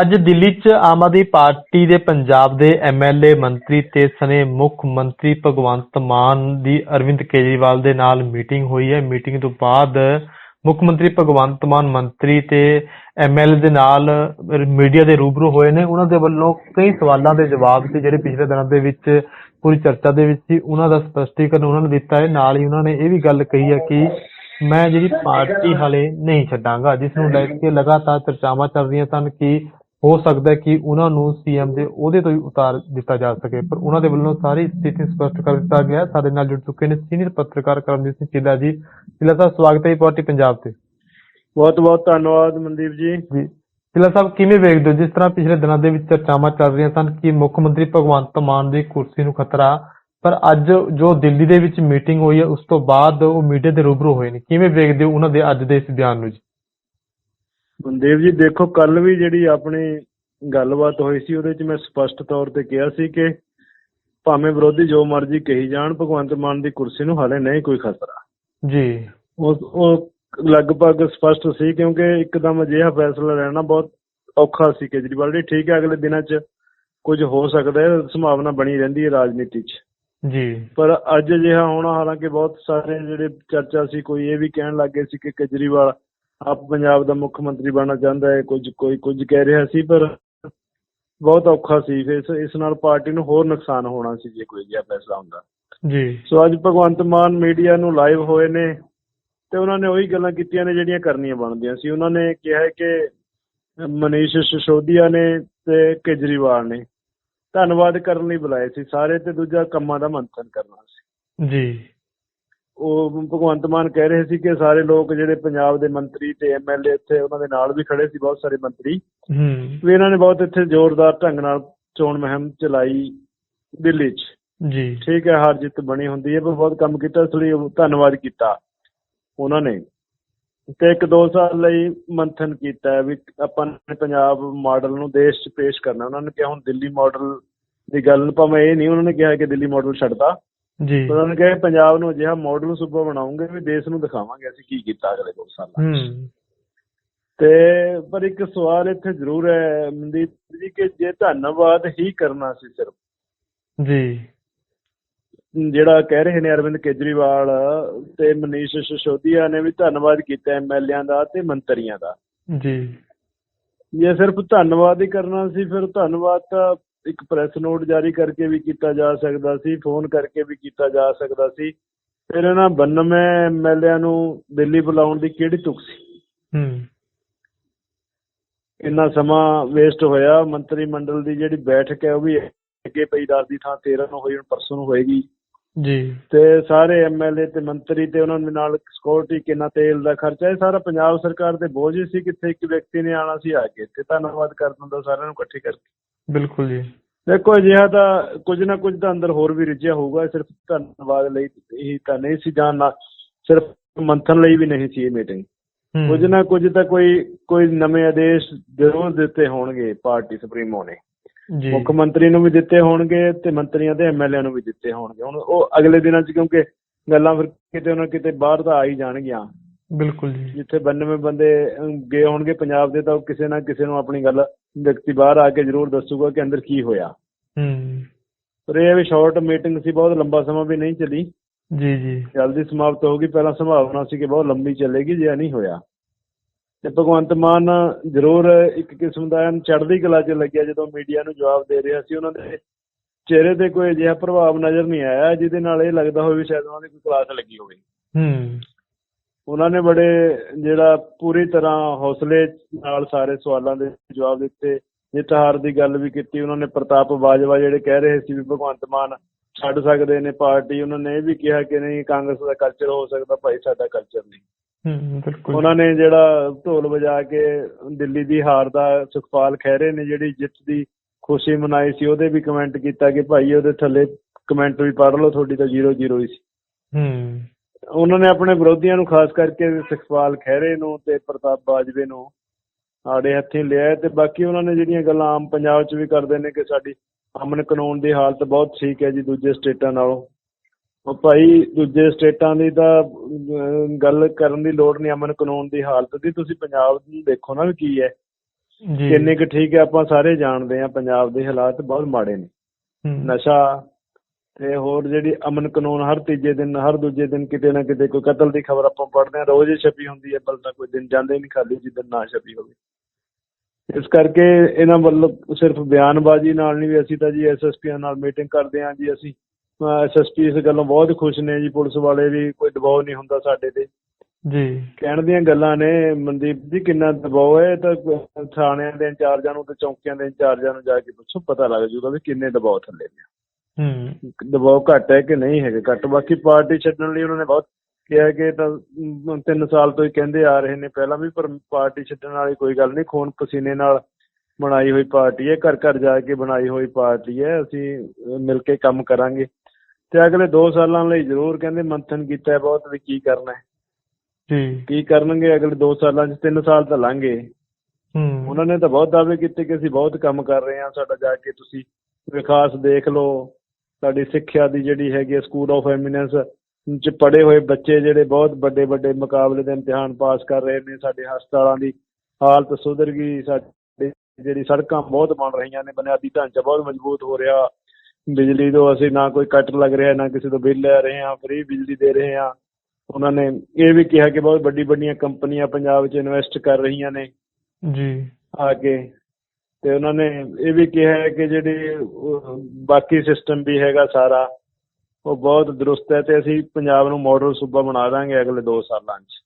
ਅੱਜ ਦਿੱਲੀ 'ਚ ਆਮ ਆਦਮੀ ਪਾਰਟੀ ਦੇ ਪੰਜਾਬ ਦੇ ਐਮਐਲਏ ਮੰਤਰੀ ਤੇ ਸਨੇ ਮੁੱਖ ਮੰਤਰੀ ਭਗਵੰਤ ਮਾਨ ਦੀ ਅਰਵਿੰਦ ਕੇਜਰੀਵਾਲ ਦੇ ਨਾਲ ਮੀਟਿੰਗ ਹੋਈ ਹੈ। ਮੀਟਿੰਗ ਤੋਂ ਬਾਅਦ ਮੁੱਖ ਮੰਤਰੀ ਭਗਵੰਤ ਮਾਨ ਮੰਤਰੀ ਤੇ ਐਮਐਲਏ ਦੇ ਨਾਲ ਮੀਡੀਆ ਦੇ ਰੂਬਰੂ ਹੋਏ ਨੇ। ਉਹਨਾਂ ਦੇ ਵੱਲੋਂ ਕਈ ਸਵਾਲਾਂ ਦੇ ਜਵਾਬ ਸੀ ਜਿਹੜੇ ਪਿਛਲੇ ਦਿਨਾਂ ਦੇ ਵਿੱਚ ਪੂਰੀ ਚਰਚਾ ਦੇ ਵਿੱਚ ਸੀ। ਉਹਨਾਂ ਦਾ ਸਪਸ਼ਟੀਕਰਨ ਉਹਨਾਂ ਨੇ ਦਿੱਤਾ ਹੈ। ਨਾਲ ਹੀ ਉਹਨਾਂ ਨੇ ਇਹ ਵੀ ਗੱਲ ਕਹੀ ਹੈ ਕਿ ਮੈਂ ਜਿਹੜੀ ਪਾਰਟੀ ਹਾਲੇ ਨਹੀਂ ਛੱਡਾਂਗਾ, ਜਿਸ ਨੂੰ ਲੈ ਕੇ ਲਗਾਤਾਰ ਚਰਚਾਵਾਂ ਚੱਲ ਰਹੀਆਂ ਸਨ ਕਿ ਹੋ ਸਕਦਾ ਹੈ ਕਿ ਉਹਨਾਂ ਨੂੰ ਸੀਐਮ ਦੇ ਅਹੁਦੇ ਤੋਂ ਹੀ ਉਤਾਰ ਦਿੱਤਾ ਜਾ ਸਕੇ ਪਰ ਉਹਨਾਂ ਦੇ ਵੱਲੋਂ ਸਾਰੀ ਸਥਿਤੀ ਸਪਸ਼ਟ ਕਰ ਦਿੱਤਾ ਗਿਆ ਹੈ। ਸਾਡੇ ਨਾਲ ਜੁੜ ਚੁੱਕੇ ਨੇ ਸੀਨੀਅਰ ਪੱਤਰਕਾਰ ਕਰਮਜੀਤ ਸਿੰਘ ਚੀਲਾ ਜੀ। ਚੀਲਾ ਸਾਹਿਬ ਸਵਾਗਤ ਹੈ ਪਾਰਟੀ ਪੰਜਾਬ ਤੇ। ਬਹੁਤ ਬਹੁਤ ਧੰਨਵਾਦ ਮਨਦੀਪ ਜੀ। ਜੀ। ਚੀਲਾ ਸਾਹਿਬ ਕਿਵੇਂ ਵੇਖਦੇ ਹੋ? ਜਿਸ ਤਰ੍ਹਾਂ ਪਿਛਲੇ ਦਿਨਾਂ ਦੇ ਵਿੱਚ ਚਰਚਾਵਾਂ ਚੱਲ ਰਹੀਆਂ ਸਨ ਕਿ ਮੁੱਖ ਮੰਤਰੀ ਭਗਵੰਤ ਮਾਨ ਦੀ ਕੁਰਸੀ ਨੂੰ ਖਤਰਾ ਪਰ ਅੱਜ ਜੋ ਦਿੱਲੀ ਦੇ ਵਿੱਚ ਮੀਟਿੰਗ ਹੋਈ ਹੈ ਉਸ ਤੋਂ ਬਾਅਦ ਉਹ ਮੀਡੀਆ ਦੇ ਰੂਬਰੂ ਹੋਏ ਨੇ। ਕਿਵੇਂ ਵੇਖਦੇ ਹੋ ਉਹਨਾਂ ਦੇ ਅੱਜ ਦੇ ਇਸ ਬਿਆਨ ਨੂੰ ਜੀ? ਮਨਦੀਪ ਜੀ ਦੇਖੋ ਕੱਲ ਵੀ ਜਿਹੜੀ ਆਪਣੀ ਗੱਲਬਾਤ ਹੋਈ ਸੀ ਉਹਦੇ ਵਿੱਚ ਮੈਂ ਸਪਸ਼ਟ ਤੌਰ ਤੇ ਕਿਹਾ ਸੀ ਕਿ ਭਾਵੇਂ ਵਿਰੋਧੀ ਜੋ ਮਰਜ਼ੀ ਕਹੀ ਜਾਣ ਭਗਵੰਤ ਮਾਨ ਦੀ ਕੁਰਸੀ ਨੂੰ ਹਾਲੇ ਨਹੀਂ ਕੋਈ ਖਤਰਾ ਜੀ। ਉਹ ਉਹ ਲਗਭਗ ਸਪਸ਼ਟ ਸੀ ਕਿਉਂਕਿ ਇੱਕਦਮ ਅਜਿਹਾ ਫੈਸਲਾ ਲੈਣਾ ਬਹੁਤ ਔਖਾ ਸੀ ਕੇਜਰੀਵਾਲ ਜੀ। ਠੀਕ ਹੈ ਅਗਲੇ ਦਿਨਾਂ 'ਚ ਕੁਝ ਹੋ ਸਕਦਾ ਹੈ ਸੰਭਾਵਨਾ ਬਣੀ ਰਹਿੰਦੀ ਹੈ ਰਾਜਨੀਤੀ 'ਚ। ਜੀ। ਪਰ ਅੱਜ ਅਜਿਹਾ ਹੋਣਾ ਹਾਲਾਂਕਿ ਬਹੁਤ ਸਾਰੇ ਜਿਹੜੇ ਚਰਚਾ ਸੀ ਕੋਈ ਇਹ ਵੀ ਕਹਿਣ ਲੱਗੇ ਸੀ ਕਿ ਕੇਜਰੀਵਾਲ ਆਪ ਪੰਜਾਬ ਦਾ ਮੁੱਖ ਮੰਤਰੀ ਬਣਨਾ ਚਾਹੁੰਦਾ ਹੈ ਕੁਝ ਕੋਈ ਕੁਝ ਕਹਿ ਰਿਹਾ ਸੀ ਪਰ ਬਹੁਤ ਔਖਾ ਸੀ। ਇਸ ਇਸ ਨਾਲ ਪਾਰਟੀ ਨੂੰ ਹੋਰ ਨੁਕਸਾਨ ਹੋਣਾ ਸੀ ਜੇ ਕੋਈ ਅਜਿਹਾ ਫੈਸਲਾ ਹੁੰਦਾ। ਜੀ। ਸੋ ਅੱਜ ਭਗਵੰਤ ਮਾਨ ਮੀਡੀਆ ਨੂੰ ਲਾਈਵ ਹੋਏ ਨੇ ਤੇ ਉਹਨਾਂ ਨੇ ਉਹੀ ਗੱਲਾਂ ਕੀਤੀਆਂ ਨੇ ਜਿਹੜੀਆਂ ਕਰਨੀਆਂ ਬਣਦੀਆਂ ਸੀ। ਉਹਨਾਂ ਨੇ ਕਿਹਾ ਹੈ ਕਿ ਮਨੀਸ਼ ਸਿਸੋਦੀਆ ਨੇ ਤੇ ਕੇਜਰੀਵਾਲ ਨੇ ਧੰਨਵਾਦ ਕਰਨ ਲਈ ਬੁਲਾਏ ਸੀ। ਸਾਰੇ ਤੇ ਦੂਜਾ ਕੰਮਾਂ ਦਾ ਮੰਥਨ ਕਰਨਾ ਸੀ। ਜੀ। ਉਹ ਭਗਵੰਤ ਮਾਨ ਕਹਿ ਰਹੇ ਸੀ ਕਿ ਸਾਰੇ ਲੋਕ ਜਿਹੜੇ ਪੰਜਾਬ ਦੇ ਮੰਤਰੀ ਤੇ ਐਮਐਲਏ ਇੱਥੇ ਉਹਨਾਂ ਦੇ ਨਾਲ ਵੀ ਖੜੇ ਸੀ ਬਹੁਤ ਸਾਰੇ ਮੰਤਰੀ। ਹੂੰ। ਵੀ ਇਹਨਾਂ ਨੇ ਬਹੁਤ ਇੱਥੇ ਜ਼ੋਰਦਾਰ ਢੰਗ ਨਾਲ ਚੋਣ ਮੁਹਿੰਮ ਚਲਾਈ ਦਿੱਲੀ 'ਚ। ਜੀ। ਠੀਕ ਹੈ ਹਾਰ ਜਿੱਤ ਬਣੀ ਹੁੰਦੀ ਹੈ ਪਰ ਬਹੁਤ ਕੰਮ ਕੀਤਾ ਇਸ ਲਈ ਧੰਨਵਾਦ ਕੀਤਾ ਉਹਨਾਂ ਨੇ। ਤੇ ਇੱਕ ਦੋ ਸਾਲ ਲਈ ਮੰਥਨ ਕੀਤਾ ਵੀ ਆਪਾਂ ਨੇ ਪੰਜਾਬ ਮਾਡਲ ਨੂੰ ਦੇਸ਼ 'ਚ ਪੇਸ਼ ਕਰਨਾ। ਉਹਨਾਂ ਨੇ ਕਿਹਾ ਹੁਣ ਦਿੱਲੀ ਮਾਡਲ ਦੀ ਗੱਲ ਭਾਵੇਂ ਇਹ ਨਹੀਂ ਉਹਨਾਂ ਨੇ ਕਿਹਾ ਕਿ ਦਿੱਲੀ ਮਾਡਲ ਛੱਡਦਾ ਜੀ। ਉਹਨਾਂ ਨੇ ਕਿਹਾ ਪੰਜਾਬ ਨੂੰ ਅਜਿਹਾ ਮਾਡਲ ਸੂਬਾ ਬਣਾਉਂਗੇ ਵੀ ਦੇਸ਼ ਨੂੰ ਦਿਖਾਵਾਂਗੇ ਅਸੀਂ ਕੀ ਕੀਤਾ ਅਗਲੇ ਦੋ ਸਾਲਾਂ। ਹੂੰ। ਤੇ ਪਰ ਇੱਕ ਸਵਾਲ ਇੱਥੇ ਜ਼ਰੂਰ ਹੈ ਮਨਦੀਪ ਜੀ ਕਿ ਜੇ ਧੰਨਵਾਦ ਹੀ ਕਰਨਾ ਸੀ ਸਿਰਫ ਜੀ। ਜਿਹੜਾ ਕਹਿ ਰਹੇ ਨੇ ਅਰਵਿੰਦ ਕੇਜਰੀਵਾਲ ਤੇ ਮਨੀਸ਼ ਸਿਸੋਦੀਆ ਨੇ ਵੀ ਧੰਨਵਾਦ ਕੀਤਾ ਐਮਐਲਏਆਂ ਦਾ ਤੇ ਮੰਤਰੀਆਂ ਦਾ। ਜੀ। ਜੇ ਸਿਰਫ ਧੰਨਵਾਦ ਹੀ ਕਰਨਾ ਸੀ ਫਿਰ ਧੰਨਵਾਦ ਤਾਂ ਇੱਕ ਪ੍ਰੈਸ ਨੋਟ ਜਾਰੀ ਕਰਕੇ ਵੀ ਕੀਤਾ ਜਾ ਸਕਦਾ ਸੀ ਫੋਨ ਕਰਕੇ ਵੀ ਕੀਤਾ ਜਾ ਸਕਦਾ ਸੀ। ਫਿਰ ਇਹਨਾਂ 92 ਐਮਐਲਏਆਂ ਨੂੰ ਦਿੱਲੀ ਬੁਲਾਉਣ ਦੀ ਕਿਹੜੀ ਤੁਕ ਸੀ? ਹੂੰ। ਇੰਨਾ ਸਮਾਂ ਵੇਸਟ ਹੋਇਆ ਮੰਤਰੀ ਮੰਡਲ ਦੀ ਜਿਹੜੀ ਬੈਠਕ ਹੈ ਉਹ ਵੀ ਅੱਗੇ ਪਈ 10 ਦੀ ਥਾਂ 13 ਨੂੰ ਹੋਈ ਹੁਣ ਪਰਸੋਂ ਨੂੰ ਹੋਏਗੀ। ਜੀ। ਤੇ ਸਾਰੇ ਐਮਐਲਏ ਤੇ ਮੰਤਰੀ ਤੇ ਉਹਨਾਂ ਦੇ ਨਾਲ ਸਿਕਿਉਰਿਟੀ ਕਿੰਨਾ ਤੇਲ ਦਾ ਖਰਚਾ ਇਹ ਸਾਰਾ ਪੰਜਾਬ ਸਰਕਾਰ ਦੇ ਬੋਝ ਹੀ ਸੀ ਕਿੱਥੇ ਇੱਕ ਵਿਅਕਤੀ ਨੇ ਆਣਾ ਸੀ ਆ ਕੇ ਤੇ ਧੰਨਵਾਦ ਕਰ ਦਿੰਦਾ ਸਾਰਿਆਂ ਨੂੰ ਇਕੱਠੇ ਕਰਕੇ। ਬਿਲਕੁਲ ਜੀ। ਦੇਖੋ ਅਜਿਹਾ ਤਾਂ ਕੁਝ ਨਾ ਕੁਝ ਤਾਂ ਅੰਦਰ ਹੋਰ ਵੀ ਰਿਜਿਆ ਹੋਊਗਾ ਸਿਰਫ ਧੰਨਵਾਦ ਲਈ ਹੀ ਤਾਂ ਨਹੀਂ ਸੀ ਜਾਣ ਨਾ ਸਿਰਫ ਮੰਥਨ ਲਈ ਵੀ ਨਹੀਂ ਸੀ ਇਹ ਮੀਟਿੰਗ ਕੁਝ ਨਾ ਕੁਝ ਤਾਂ ਕੋਈ ਕੋਈ ਨਵੇਂ ਆਦੇਸ਼ ਜ਼ਰੂਰ ਦਿੱਤੇ ਹੋਣਗੇ ਪਾਰਟੀ ਸੁਪਰੀਮੋ ਨੇ ਜੀ। ਮੁੱਖ ਮੰਤਰੀ ਨੂੰ ਵੀ ਦਿੱਤੇ ਹੋਣਗੇ ਤੇ ਮੰਤਰੀਆਂ ਤੇ ਐਮਐਲਏ ਨੂੰ ਵੀ ਦਿੱਤੇ ਹੋਣਗੇ। ਹੁਣ ਉਹ ਅਗਲੇ ਦਿਨਾਂ 'ਚ ਕਿਉਂਕਿ ਗੱਲਾਂ ਫਿਰ ਕਿਤੇ ਨਾ ਕਿਤੇ ਬਾਹਰ ਤਾਂ ਆ ਹੀ ਜਾਣਗੀਆਂ। ਬਿਲਕੁਲ ਜੀ। ਜਿੱਥੇ 92 ਬੰਦੇ ਗਏ ਹੋਣਗੇ ਪੰਜਾਬ ਦੇ ਤਾਂ ਉਹ ਕਿਸੇ ਨਾ ਕਿਸੇ ਨੂੰ ਆਪਣੀ ਗੱਲ ਵਿਅਕਤੀ ਬਾਹਰ ਆ ਕੇ ਜ਼ਰੂਰ ਦੱਸੂਗਾ ਕਿ ਅੰਦਰ ਕੀ ਹੋਇਆ। ਹੂੰ। ਪਰ ਇਹ ਵੀ ਸ਼ਾਰਟ ਮੀਟਿੰਗ ਸੀ ਬਹੁਤ ਲੰਬਾ ਸਮਾਂ ਵੀ ਨਹੀਂ ਚੱਲੀ। ਜੀ ਜੀ। ਜਲਦੀ ਸਮਾਪਤ ਹੋ ਗਈ ਪਹਿਲਾਂ ਸੰਭਾਵਨਾ ਸੀ ਕਿ ਬਹੁਤ ਲੰਬੀ ਚੱਲੇਗੀ ਜੇ ਨਹੀਂ ਹੋਇਆ। ਤੇ ਭਗਵੰਤ ਮਾਨ ਜ਼ਰੂਰ ਇੱਕ ਕਿਸਮ ਦਾ ਚੜ੍ਹਦੀ ਕਲਾ 'ਚ ਲੱਗਿਆ ਜਦੋਂ ਮੀਡੀਆ ਨੂੰ ਜਵਾਬ ਦੇ ਰਿਹਾ ਸੀ। ਉਹਨਾਂ ਦੇ ਚਿਹਰੇ ਤੇ ਕੋਈ ਅਜਿਹਾ ਪ੍ਰਭਾਵ ਨਜ਼ਰ ਨਹੀਂ ਆਇਆ ਜਿਹਦੇ ਨਾਲ ਇਹ ਲੱਗਦਾ ਹੋਵੇ ਵੀ ਸ਼ਾਇਦ ਉਹਨਾਂ ਦੀ ਕੋਈ ਕਲਾਸ ਲੱਗੀ ਹੋਵੇ। ਹੂੰ। ਉਹਨਾਂ ਨੇ ਬੜੇ ਜਿਹੜਾ ਪੂਰੀ ਤਰ੍ਹਾਂ ਹੌਸਲੇ ਨਾਲ ਸਾਰੇ ਸਵਾਲਾਂ ਦੇ ਜਵਾਬ ਦਿੱਤੇ ਜਿੱਤ ਹਾਰ ਦੀ ਗੱਲ ਵੀ ਕੀਤੀ ਉਹਨਾਂ ਨੇ ਪ੍ਰਤਾਪ ਬਾਜਵਾ ਜਿਹੜੇ ਕਹਿ ਰਹੇ ਸੀ ਵੀ ਭਗਵੰਤ ਮਾਨ ਛੱਡ ਸਕਦੇ ਨੇ ਪਾਰਟੀ ਉਹਨਾਂ ਨੇ ਇਹ ਵੀ ਕਿਹਾ ਕਿ ਨਹੀਂ ਕਾਂਗਰਸ ਦਾ ਕਲਚਰ ਹੋ ਸਕਦਾ ਭਾਈ ਸਾਡਾ ਕਲਚਰ ਨਹੀਂ। ਹੂੰ ਬਿਲਕੁਲ। ਉਹਨਾਂ ਨੇ ਜਿਹੜਾ ਢੋਲ ਵਜਾ ਕੇ ਦਿੱਲੀ ਦੀ ਹਾਰ ਦਾ ਸੁਖਪਾਲ ਖਹਿਰੇ ਨੇ ਜਿਹੜੀ ਜਿੱਤ ਦੀ ਖੁਸ਼ੀ ਮਨਾਈ ਸੀ ਉਹਦੇ ਵੀ ਕਮੈਂਟ ਕੀਤਾ ਕਿ ਭਾਈ ਉਹਦੇ ਥੱਲੇ ਕਮੈਂਟ ਵੀ ਪੜ੍ਹ ਲਓ ਤੁਹਾਡੀ ਤਾਂ 0-0 ਹੀ ਸੀ। ਹੂੰ। ਉਹਨਾਂ ਨੇ ਆਪਣੇ ਵਿਰੋਧੀਆਂ ਨੂੰ ਖਾਸ ਕਰਕੇ ਸੁਖਪਾਲ ਖਹਿਰੇ ਨੂੰ ਤੇ ਪ੍ਰਤਾਪ ਬਾਜਵੇ ਨੂੰ ਆੜੇ ਹੱਥੀਂ ਲਿਆ ਤੇ ਬਾਕੀ ਉਹਨਾਂ ਨੇ ਜਿਹੜੀਆਂ ਗੱਲਾਂ ਆਮ ਪੰਜਾਬ 'ਚ ਵੀ ਕਰਦੇ ਨੇ ਕਿ ਸਾਡੀ ਅਮਨ ਕਾਨੂੰਨ ਦੀ ਹਾਲਤ ਬਹੁਤ ਠੀਕ ਹੈ ਜੀ ਦੂਜੇ ਸਟੇਟਾਂ ਨਾਲੋਂ। ਉਹ ਭਾਈ ਦੂਜੇ ਸਟੇਟਾਂ ਦੀ ਤਾਂ ਗੱਲ ਕਰਨ ਦੀ ਲੋੜ ਨਹੀਂ ਅਮਨ ਕਾਨੂੰਨ ਦੀ ਹਾਲਤ ਦੀ। ਤੁਸੀਂ ਪੰਜਾਬ ਦੀ ਦੇਖੋ ਨਾ ਵੀ ਕੀ ਹੈ। ਜੀ। ਕਿੰਨੇ ਕੁ ਠੀਕ ਹੈ ਆਪਾਂ ਸਾਰੇ ਜਾਣਦੇ ਆ ਪੰਜਾਬ ਦੇ ਹਾਲਾਤ ਬਹੁਤ ਮਾੜੇ ਨੇ। ਨਸ਼ਾ ਤੇ ਹੋਰ ਜਿਹੜੀ ਅਮਨ ਕਾਨੂੰਨ ਹਰ ਤੀਜੇ ਦਿਨ ਹਰ ਦੂਜੇ ਦਿਨ ਕਿਤੇ ਨਾ ਕਿਤੇ ਕੋਈ ਕਤਲ ਦੀ ਖਬਰ ਆਪਾਂ ਪੜ੍ਹਦੇ ਆ ਰੋਜ਼ ਹੀ ਛਪੀ ਹੁੰਦੀ ਹੈ ਬਲ ਤਾਂ ਕੋਈ ਦਿਨ ਜਾਂਦੇ ਨਹੀਂ ਖਾਲੀ ਜਿੱਦਣ ਨਾ ਛਪੀ ਹੋਵੇ। ਇਸ ਕਰਕੇ ਇਹਨਾਂ ਵੱਲੋਂ ਸਿਰਫ ਬਿਆਨਬਾਜ਼ੀ ਨਾਲ ਨਹੀਂ ਵੀ ਅਸੀਂ ਤਾਂ ਜੀ ਐਸਐਸਪੀਆਂ ਨਾਲ ਮੀਟਿੰਗ ਕਰਦੇ ਹਾਂ ਜੀ ਅਸੀਂ ਐਸਐਸਪੀ ਇਸ ਗੱਲੋਂ ਬਹੁਤ ਖੁਸ਼ ਨੇ ਜੀ ਪੁਲਿਸ ਵਾਲੇ ਵੀ ਕੋਈ ਦਬਾਅ ਨਹੀਂ ਹੁੰਦਾ ਸਾਡੇ ਤੇ। ਜੀ। ਕਹਿਣ ਦੀਆਂ ਗੱਲਾਂ ਨੇ ਮਨਦੀਪ ਜੀ ਕਿੰਨਾ ਦਬਾਅ ਹੈ ਤਾਂ ਥਾਣਿਆਂ ਦੇ ਇੰਚਾਰਜਾਂ ਨੂੰ ਤੇ ਚੌਂਕੀਆਂ ਦੇ ਇੰਚਾਰਜਾਂ ਨੂੰ ਜਾ ਕੇ ਪੁੱਛੋ ਪਤਾ ਲੱਗ ਜੂਗਾ ਵੀ ਕਿੰਨੇ ਦਬਾਅ ਥੱਲੇ ਨੇ। ਹੂੰ। ਦਬਾਅ ਘੱਟ ਹੈ ਕਿ ਨਹੀਂ ਹੈਗੇ? ਘੱਟ। ਬਾਕੀ ਪਾਰਟੀ ਛੱਡਣ ਲਈ ਉਹਨਾਂ ਨੇ ਬਹੁਤ ਕਿਹਾ ਕਿ ਤਾਂ ਅਮ, ਤਿੰਨ ਸਾਲ ਤੋਂ ਹੀ ਕਹਿੰਦੇ ਆ ਰਹੇ ਨੇ। ਪਹਿਲਾਂ ਵੀ ਪਰ ਪਾਰਟੀ ਛੱਡਣ ਵਾਲੀ ਕੋਈ ਗੱਲ ਨਹੀਂ। ਖੂਨ ਪਸੀਨੇ ਨਾਲ ਬਣਾਈ ਹੋਈ ਪਾਰਟੀ ਹੈ। ਘਰ ਘਰ ਜਾ ਕੇ ਬਣਾਈ ਹੋਈ ਪਾਰਟੀ ਹੈ। ਅਸੀਂ ਮਿਲ ਕੇ ਕੰਮ ਕਰਾਂਗੇ। ਤੇ ਅਗਲੇ 2 ਸਾਲਾਂ ਲਈ ਜ਼ਰੂਰ ਕਹਿੰਦੇ ਮੰਥਨ ਕੀਤਾ ਹੈ ਬਹੁਤ ਵੀ ਕੀ ਕਰਨਾ ਹੈ। ਜੀ ਕੀ ਕਰਨਗੇ ਅਗਲੇ 2 ਸਾਲਾਂ 'ਚ? 3 ਸਾਲ ਤਾਂ ਲੰਘੇ। ਹੂੰ। ਉਹਨਾਂ ਨੇ ਤਾਂ ਬਹੁਤ ਦਾਅਵੇ ਕੀਤੇ ਕਿ ਅਸੀਂ ਬਹੁਤ ਕੰਮ ਕਰ ਰਹੇ ਹਾਂ। ਸਾਡਾ ਜਾ ਕੇ ਤੁਸੀਂ ਵਿਕਾਸ ਦੇਖ ਲਓ। ਸਾਡੀ ਸਿੱਖਿਆ ਦੀ ਜਿਹੜੀ ਹੈਗੀ ਹੈ ਸਕੂਲ ਆਫ ਐਮੀਨੈਂਸ ਚ ਪੜ੍ਹੇ ਹੋਏ ਬੱਚੇ ਜਿਹੜੇ ਬਹੁਤ ਵੱਡੇ ਵੱਡੇ ਮੁਕਾਬਲੇ ਦੇ ਇਮਤਿਹਾਨ ਪਾਸ ਕਰ ਰਹੇ ਨੇ ਸਾਡੇ ਹਸਪਤਾਲਾਂ ਦੀ ਹਾਲਤ ਸੁਧਰ ਗਈ ਸਾਡੀ ਜਿਹੜੀ ਸੜਕਾਂ ਬਹੁਤ ਬਣ ਰਹੀਆਂ ਨੇ ਬੁਨਿਆਦੀ ਢਾਂਚਾ ਬਹੁਤ ਮਜ਼ਬੂਤ ਹੋ ਰਿਹਾ। ਬਿਜਲੀ ਤੋਂ ਅਸੀਂ ਨਾ ਕੋਈ ਕੱਟ ਲੱਗ ਰਿਹਾ ਨਾ ਕਿਸੇ ਤੋਂ ਬਿੱਲ ਲੈ ਰਹੇ ਹਾਂ ਫ੍ਰੀ ਬਿਜਲੀ ਦੇ ਰਹੇ ਹਾਂ। ਉਹਨਾਂ ਨੇ ਇਹ ਵੀ ਕਿਹਾ ਕਿ ਬਹੁਤ ਵੱਡੀ ਵੱਡੀਆਂ ਕੰਪਨੀਆਂ ਪੰਜਾਬ 'ਚ ਇਨਵੈਸਟ ਕਰ ਰਹੀਆਂ ਨੇ। ਜੀ। ਆ ਕੇ ਤੇ ਉਹਨਾਂ ਨੇ ਇਹ ਵੀ ਕਿਹਾ ਹੈ ਕਿ ਜਿਹੜੇ ਬਾਕੀ ਸਿਸਟਮ ਵੀ ਹੈਗਾ ਸਾਰਾ ਉਹ ਬਹੁਤ ਦਰੁਸਤ ਹੈ ਤੇ ਅਸੀਂ ਪੰਜਾਬ ਨੂੰ ਮਾਡਲ ਸੂਬਾ ਬਣਾ ਦਾਂਗੇ ਅਗਲੇ 2 ਸਾਲਾਂ 'ਚ।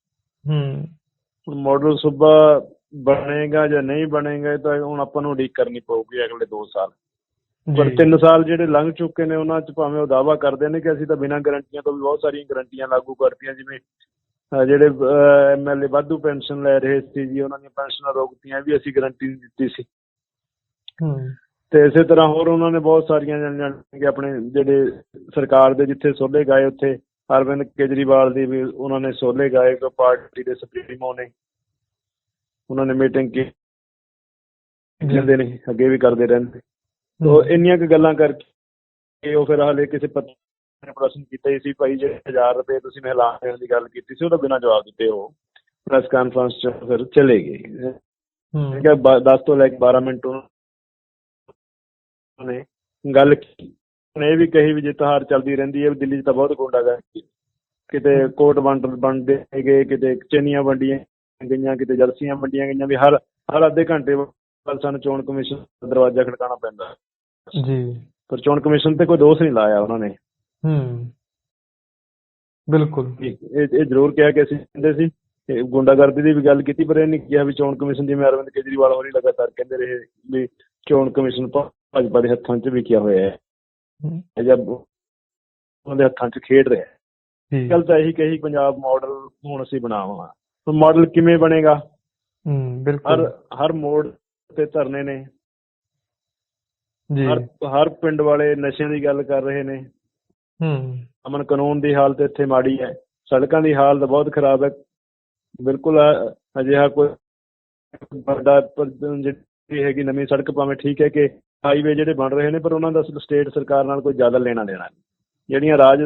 ਹੂੰ। ਮਾਡਲ ਸੂਬਾ ਬਣੇਗਾ ਜਾਂ ਨਹੀਂ ਬਣੇਗਾ ਇਹ ਤਾਂ ਹੁਣ ਆਪਾਂ ਨੂੰ ਉਡੀਕ ਕਰਨੀ ਪਊਗੀ ਅਗਲੇ 2 ਸਾਲ। ਪਰ ਜੀ 3 ਸਾਲ ਜਿਹੜੇ ਲੰਘ ਚੁੱਕੇ ਨੇ ਉਹਨਾਂ 'ਚ ਭਾਵੇਂ ਉਹ ਦਾਵਾ ਕਰਦੇ ਨੇ ਕਿ ਅਸੀਂ ਤਾਂ ਬਿਨਾਂ ਗਰੰਟੀਆਂ ਤੋਂ ਵੀ ਬਹੁਤ ਸਾਰੀਆਂ ਗਰੰਟੀਆਂ ਲਾਗੂ ਕਰਤੀਆਂ ਜਿਵੇਂ ਜਿਹੜੇ ਐਮਐਲਏ ਵਾਧੂ ਪੈਨਸ਼ਨ ਲੈ ਰਹੇ ਸੀ ਜੀ ਉਹਨਾਂ ਦੀਆਂ ਪੈਨਸ਼ਨਾਂ ਰੋਕਤੀਆਂ ਵੀ ਅਸੀਂ ਗਰੰਟੀ ਦਿੱਤੀ ਸੀ। ਤੇ ਇਸੇ ਤਰ੍ਹਾਂ ਹੋਰ ਉਹਨਾਂ ਨੇ ਬਹੁਤ ਸਾਰੀਆਂ ਜਾਣ ਕਿ ਆਪਣੇ ਜਿਹੜੇ ਸਰਕਾਰ ਦੇ ਜਿੱਥੇ ਸੋਲੇ ਗਾਏ ਉੱਥੇ ਅਰਵਿੰਦ ਕੇਜਰੀਵਾਲ ਦੀ ਵੀ ਉਹਨਾਂ ਨੇ ਸੋਲੇ ਗਾਏ ਕਿ ਪਾਰਟੀ ਦੇ ਸੁਪਰੀਮੋ ਨੇ। ਉਹਨਾਂ ਨੇ ਮੀਟਿੰਗ ਕੀ ਜਾਂਦੇ ਨੇ ਅੱਗੇ ਵੀ ਕਰਦੇ ਰਹਿੰਦੇ। ਤੋ ਇੰਨੀਆਂ ਕੁ ਗੱਲਾਂ ਕਰਕੇ ਉਹ ਫਿਰ ਹਾਲੇ ਕਿਸੇ ਪੱਤਰ ਨੇ ਪ੍ਰਸ਼ਨ ਕੀਤਾ ਹੀ ਸੀ ਭਾਈ ਜਿਹੜੇ 1000 ਰੁਪਏ ਤੁਸੀਂ ਮਹਿਲਾ ਦੇਣ ਦੀ ਗੱਲ ਕੀਤੀ ਸੀ ਉਹਦਾ ਬਿਨਾਂ ਜਵਾਬ ਦਿੱਤੇ ਉਹ ਪ੍ਰੈਸ ਕਾਨਫਰੰਸ ਚ ਫਿਰ ਚਲੇ ਗਏ। ਹੈ। 10 ਤੋਂ ਲੈ ਕੇ 12 ਮਿੰਟ ਉਹਨਾਂ ਨੇ ਗੱਲ ਉਹਨੇ ਇਹ ਵੀ ਕਹੀ ਵੀ ਜਿੱਤ ਹਾਰ ਚੱਲਦੀ ਰਹਿੰਦੀ ਹੈ ਵੀ ਦਿੱਲੀ 'ਚ ਤਾਂ ਬਹੁਤ ਗੁੰਡਾਗਰਦੀ ਕਿਤੇ ਕੋਟ ਵੰਡ ਵੰਡੇ ਗਏ ਕਿਤੇ ਚੈਨੀਆਂ ਵੰਡੀਆਂ ਗਈਆਂ ਕਿਤੇ ਜਰਸੀਆਂ ਵੰਡੀਆਂ ਗਈਆਂ ਵੀ ਹਰ ਹਰ ਅੱਧੇ ਘੰਟੇ ਬਾਅਦ ਸਾਨੂੰ ਚੋਣ ਕਮਿਸ਼ਨ ਦਾ ਦਰਵਾਜ਼ਾ ਖੜਕਾਉਣਾ ਪੈਂਦਾ। ਜੀ। ਪਰ ਚੋਣ ਕਮਿਸ਼ਨ ਤੇ ਕੋਈ ਦੋਸ਼ ਨਹੀਂ ਲਾਇਆ ਉਹਨਾਂ ਨੇ। ਹੂੰ। ਬਿਲਕੁਲ। ਇਹ ਇਹ ਜ਼ਰੂਰ ਕਿਹਾ ਕਿ ਅਸੀਂ ਕਹਿੰਦੇ ਸੀ ਗੁੰਡਾਗਰਦੀ ਦੀ ਵੀ ਗੱਲ ਕੀਤੀ ਪਰ ਇਹ ਨਹੀਂ ਕਿਹਾ ਵੀ ਚੋਣ ਕਮਿਸ਼ਨ ਜਿਵੇਂ ਅਰਵਿੰਦ ਕੇਜਰੀਵਾਲ ਹੋਰੀ ਲਗਾਤਾਰ ਕਹਿੰਦੇ ਰਹੇ ਵੀ ਚੋਣ ਕਮਿਸ਼ਨ ਭਾਜਪਾ ਦੇ ਹੱਥਾਂ 'ਚ ਵਿਕਿਆ ਹੋਇਆ ਹੈ। ਜਦ ਉਹਦੇ ਹੱਥਾਂ 'ਚ ਖੇਡ ਰਿਹਾ ਹੈ। ਗੱਲ ਤਾਂ ਇਹੀ ਕਹੀ ਪੰਜਾਬ ਮਾਡਲ ਹੁਣ ਅਸੀਂ ਬਣਾਵਾਂ ਹੁਣ ਮਾਡਲ ਕਿਵੇਂ ਬਣੇਗਾ? ਹੂੰ ਹਰ ਬਿਲਕੁਲ। ਹਰ ਮੋੜ ਤੇ ਧਰਨੇ ਨੇ। ਜੀ। ਹਰ ਹਰ ਪਿੰਡ ਵਾਲੇ ਨਸ਼ਿਆਂ ਦੀ ਗੱਲ ਕਰ ਰਹੇ ਨੇ। ਹੂੰ। ਅਮਨ ਕਾਨੂੰਨ ਦੀ ਹਾਲਤ ਇੱਥੇ ਮਾੜੀ ਹੈ। ਸੜਕਾਂ ਦੀ ਹਾਲਤ ਬਹੁਤ ਖਰਾਬ ਹੈ। ਬਿਲਕੁਲ ਅਜਿਹਾ ਕੋਈ ਵੱਡਾ ਜਿਹੜੀ ਹੈਗੀ ਨਵੀਂ ਸੜਕ ਭਾਵੇਂ ਠੀਕ ਹੈ ਕਿ ਹਾਈਵੇ ਜਿਹੜੇ ਬਣ ਰਹੇ ਨੇ ਪਰ ਉਹਨਾਂ ਦਾ ਸਟੇਟ ਸਰਕਾਰ ਨਾਲ ਕੋਈ ਜ਼ਿਆਦਾ ਲੈਣਾ ਦੇਣਾ ਨਹੀਂ। ਜਿਹੜੀਆਂ ਰਾਜ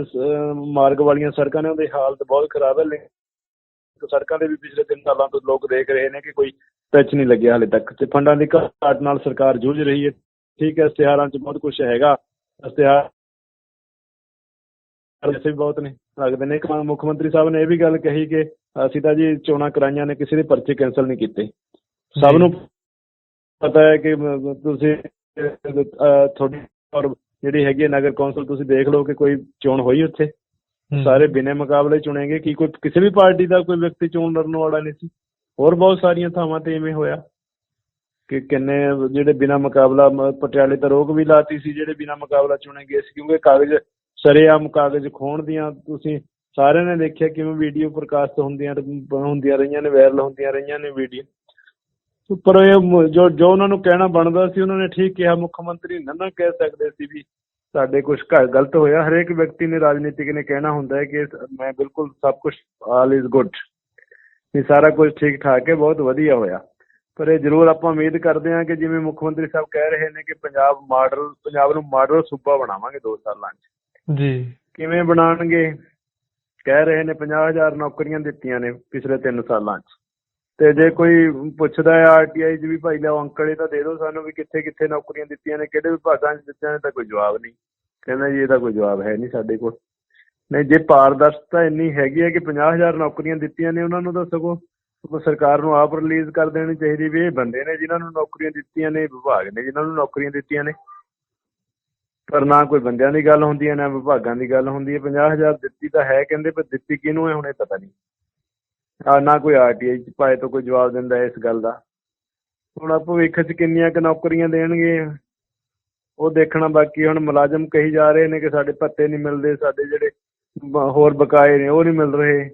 ਮਾਰਗ ਵਾਲੀਆਂ ਸੜਕਾਂ ਨੇ ਉਹਦੀ ਹਾਲਤ ਬਹੁਤ ਖਰਾਬ ਹੈ ਲੇਕਿਨ ਸੜਕਾਂ ਦੇ ਵੀ ਪਿਛਲੇ 3 ਸਾਲਾਂ ਤੋਂ ਲੋਕ ਦੇਖ ਰਹੇ ਨੇ ਕਿ ਕੋਈ ਟੱਚ ਨਹੀਂ ਲੱਗਿਆ ਹਾਲੇ ਤੱਕ। ਤੇ ਫੰਡਾਂ ਦੀ ਘਾਟ ਨਾਲ ਸਰਕਾਰ ਜੂਝ ਰਹੀ ਹੈ। ਠੀਕ ਹੈ ਇਸ਼ਤਿਹਾਰਾਂ 'ਚ ਬਹੁਤ ਕੁਝ ਹੈਗਾ। ਇਸ਼ਤਿਹਾਰ ਵੈਸੇ ਵੀ ਬਹੁਤ ਨੇ ਲੱਗਦੇ ਨੇ। ਇੱਕ ਮੁੱਖ ਮੰਤਰੀ ਸਾਹਿਬ ਨੇ ਇਹ ਵੀ ਗੱਲ ਕਹੀ ਕਿ ਅਸੀਂ ਤਾਂ ਜੀ ਚੋਣਾਂ ਕਰਾਈਆਂ ਨੇ ਕਿਸੇ ਦੇ ਪਰਚੇ ਕੈਂਸਲ ਨਹੀਂ ਕੀਤੇ। ਸਭ। ਨੂੰ ਪਤਾ ਹੈ ਕਿ ਤੁਸੀਂ ਤੁਹਾਡੀ ਔਰ ਜਿਹੜੀ ਹੈਗੀ ਨਗਰ ਕੌਂਸਲ ਤੁਸੀਂ ਦੇਖ ਲਓ ਕਿ ਕੋਈ ਚੋਣ ਹੋਈ ਉੱਥੇ। ਸਾਰੇ ਬਿਨੇ ਮੁਕਾਬਲੇ ਚੁਣੇਗੇ। ਕੀ ਕੋਈ ਕਿਸੇ ਵੀ ਪਾਰਟੀ ਦਾ ਕੋਈ ਵਿਅਕਤੀ ਚੋਣ ਲੜਨ ਵਾਲਾ ਨਹੀਂ ਸੀ। ਹੋਰ ਬਹੁਤ ਸਾਰੀਆਂ ਥਾਵਾਂ ਤੇ ਇਵੇਂ ਹੋਇਆ ਕਿ ਕਿੰਨੇ ਜਿਹੜੇ ਬਿਨਾ ਮੁਕਾਬਲਾ ਪਟਿਆਲੇ ਤਾਂ ਰੋਕ ਵੀ ਲਾਤੀ ਸੀ ਜਿਹੜੇ ਬਿਨਾ ਮੁਕਾਬਲਾ ਚੁਣੇ ਗਏ ਸੀ ਕਿਉਂਕਿ ਕਾਗਜ਼ ਸਰੇਆਮ ਕਾਗਜ਼ ਖੋਣ ਦੀਆਂ ਤੁਸੀਂ ਸਾਰਿਆਂ ਨੇ ਦੇਖਿਆ ਕਿਵੇਂ ਵੀਡੀਓ ਪ੍ਰਕਾਸ਼ਿਤ ਹੁੰਦੀਆਂ ਹੁੰਦੀਆਂ ਰਹੀਆਂ ਨੇ ਵਾਇਰਲ ਹੁੰਦੀਆਂ ਰਹੀਆਂ ਨੇ ਵੀਡੀਓ। ਪਰ ਇਹ ਜੋ ਜੋ ਉਹਨਾਂ ਨੂੰ ਕਹਿਣਾ ਬਣਦਾ ਸੀ ਉਹਨਾਂ ਨੇ ਠੀਕ ਕਿਹਾ ਮੁੱਖ ਮੰਤਰੀ ਨਾ ਨਾ ਕਹਿ ਸਕਦੇ ਸੀ ਵੀ ਸਾਡੇ ਕੁਝ ਗਲਤ ਹੋਇਆ। ਹਰੇਕ ਵਿਅਕਤੀ ਨੇ ਰਾਜਨੀਤਿਕ ਨੇ ਕਹਿਣਾ ਹੁੰਦਾ ਹੈ ਕਿ ਮੈਂ ਬਿਲਕੁਲ ਸਭ ਕੁਝ ਆਲ ਇਜ਼ ਗੁੱਡ ਇਹ ਸਾਰਾ ਕੁਝ ਠੀਕ ਠਾਕ ਹੈ ਬਹੁਤ ਵਧੀਆ ਹੋਇਆ। ਪਰ ਇਹ ਜ਼ਰੂਰ ਆਪਾਂ ਉਮੀਦ ਕਰਦੇ ਹਾਂ ਕਿ ਜਿਵੇਂ ਮੁੱਖ ਮੰਤਰੀ ਸਾਹਿਬ ਕਹਿ ਰਹੇ ਨੇ ਕਿ ਪੰਜਾਬ ਮਾਡਲ ਪੰਜਾਬ ਨੂੰ ਮਾਡਲ ਸੂਬਾ ਬਣਾਵਾਂਗੇ 2 ਸਾਲਾਂ 'ਚ। ਜੀ। ਕਿਵੇਂ ਬਣਾਉਣਗੇ? ਕਹਿ ਰਹੇ ਨੇ 50000 ਨੌਕਰੀਆਂ ਦਿੱਤੀਆਂ ਨੇ ਪਿਛਲੇ 3 ਸਾਲਾਂ 'ਚ। ਤੇ ਜੇ ਕੋਈ ਪੁੱਛਦਾ ਹੈ ਆਰਟੀਆਈ 'ਚ ਵੀ ਭਾਈ ਲਿਆਓ ਅੰਕਲ ਇਹ ਤਾਂ ਦੇ ਦਿਓ ਸਾਨੂੰ ਵੀ ਕਿੱਥੇ ਕਿੱਥੇ ਨੌਕਰੀਆਂ ਦਿੱਤੀਆਂ ਨੇ, ਕਿਹੜੇ ਵਿਭਾਗਾਂ 'ਚ ਦਿੱਤੀਆਂ ਨੇ ਤਾਂ ਕੋਈ ਜਵਾਬ ਨਹੀਂ। ਕਹਿੰਦਾ ਜੀ ਇਹਦਾ ਕੋਈ ਜਵਾਬ ਹੈ ਨਹੀਂ ਸਾਡੇ ਕੋਲ। ਨਹੀਂ, ਜੇ ਪਾਰਦਰਸ਼ਤਾ ਇੰਨੀ ਹੈਗੀ ਹੈ ਕਿ 50000 ਨੌਕਰੀਆਂ ਦਿੱਤੀਆਂ ਨੇ ਉਹਨਾਂ ਨੂੰ ਤਾਂ ਸਗੋਂ ਸਰਕਾਰ ਨੂੰ ਆਪ ਰਿਲੀਜ਼ ਕਰ ਦੇਣੀ ਚਾਹੀਦੀ ਵੀ ਇਹ ਬੰਦੇ ਨੇ ਜਿਨ੍ਹਾਂ ਨੂੰ ਨੌਕਰੀਆਂ ਦਿੱਤੀਆਂ ਨੇ ਵਿਭਾਗ ਨੇ ਜਿਨ੍ਹਾਂ ਨੂੰ ਨੌਕਰੀਆਂ ਦਿੱਤੀਆਂ ਨੇ। ਪਰ ਨਾ ਕੋਈ ਬੰਦਿਆਂ ਦੀ ਗੱਲ ਹੁੰਦੀ ਹੈ, ਨਾ ਵਿਭਾਗਾਂ ਦੀ ਗੱਲ ਹੁੰਦੀ ਹੈ। 50000 ਦਿੱਤੀ ਤਾਂ ਹੈ ਕਹਿੰਦੇ, ਪਰ ਦਿੱਤੀ ਕਿਹਨੂੰ ਹੈ ਹੁਣ ਇਹ ਪਤਾ ਨਹੀਂ। ਨਾ ਕੋਈ ਆਰਟੀਆਈ ਚ ਪਾਏ ਤੋਂ ਕੋਈ ਜਵਾਬ ਦਿੰਦਾ ਇਸ ਗੱਲ ਦਾ। ਹੁਣ ਭਵਿੱਖ ਚ ਕਿੰਨੀਆਂ ਕੁ ਨੌਕਰੀਆਂ ਦੇਣਗੇ? ਉਹ ਦੇਖਣਾ ਬਾਕੀ, ਹੁਣ ਮੁਲਾਜ਼ਮ ਕਹੀ ਜਾ ਰਹੇ ਨੇ ਕਿ ਸਾਡੇ ਭੱਤੇ ਨਹੀਂ ਮਿਲਦੇ, ਸਾਡੇ ਜਿਹੜੇ ਹੋਰ ਬਕਾਏ ਨੇ, ਉਹ ਨਹੀਂ ਮਿਲ ਰਹੇ।